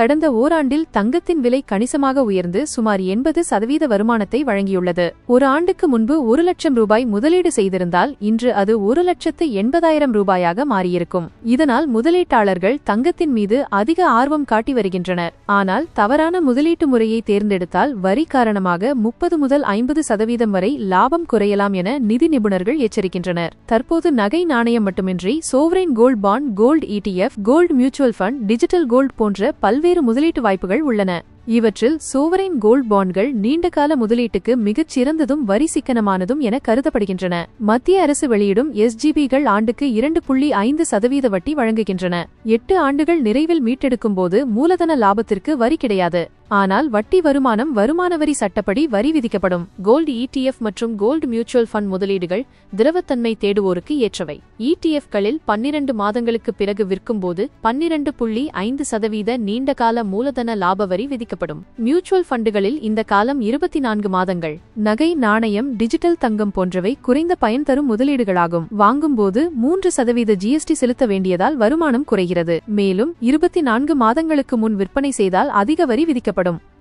கடந்த ஓராண்டில் தங்கத்தின் விலை கணிசமாக உயர்ந்து சுமார் எண்பது சதவீத வருமானத்தை வழங்கியுள்ளது. ஒரு ஆண்டுக்கு முன்பு ஒரு லட்சம் ரூபாய் முதலீடு செய்திருந்தால் இன்று அது ஒரு லட்சத்து எண்பதாயிரம் ரூபாயாக மாறியிருக்கும். இதனால் முதலீட்டாளர்கள் தங்கத்தின் மீது அதிக ஆர்வம் காட்டி வருகின்றனர். ஆனால் தவறான முதலீட்டு முறையை தேர்ந்தெடுத்தால் வரி காரணமாக முப்பது முதல் ஐம்பது சதவீதம் வரை லாபம் குறையலாம் என நிதி நிபுணர்கள் எச்சரிக்கின்றனர். தற்போது நகை நாணயம் மட்டுமின்றி sovereign gold bond gold ETF gold mutual fund digital gold போன்ற பல்வேறு முதலீட்டு வாய்ப்புகள் உள்ளன. இவற்றில் சோவரைன் கோல்ட் பாண்ட்கள் நீண்டகால முதலீட்டுக்கு மிகச் சிறந்ததும் வரி சிக்கனமானதும் என கருதப்படுகின்றன. மத்திய அரசு வெளியிடும் எஸ்ஜிபிகள் ஆண்டுக்கு இரண்டு புள்ளி ஐந்து சதவீத வட்டி வழங்குகின்றன. எட்டு ஆண்டுகள் நிறைவில் மீட்டெடுக்கும் போது மூலதன லாபத்திற்கு வரி கிடையாது. ஆனால் வட்டி வருமானம் வருமான வரி சட்டப்படி வரி விதிக்கப்படும். கோல்டு இடிஎஃப் மற்றும் கோல்டு மியூச்சுவல் ஃபண்ட் முதலீடுகள் திரவத்தன்மை தேடுவோருக்கு ஏற்றவை. இடிஎஃப்களில் பன்னிரண்டு மாதங்களுக்கு பிறகு விற்கும்போது பன்னிரண்டு புள்ளி ஐந்து சதவீத நீண்டகால மூலதன லாப வரி விதிக்கப்படும். மியூச்சுவல் ஃபண்டுகளில் இந்த காலம் இருபத்தி நான்கு மாதங்கள். நகை நாணயம் டிஜிட்டல் தங்கம் போன்றவை குறைந்த பயன் தரும் முதலீடுகளாகும். வாங்கும்போது மூன்று சதவீத ஜிஎஸ்டி செலுத்த வேண்டியதால் வருமானம் குறைகிறது. மேலும் இருபத்தி நான்கு மாதங்களுக்கு முன் விற்பனை செய்தால் அதிக வரி விதிக்கப்படும். காணப்படும்.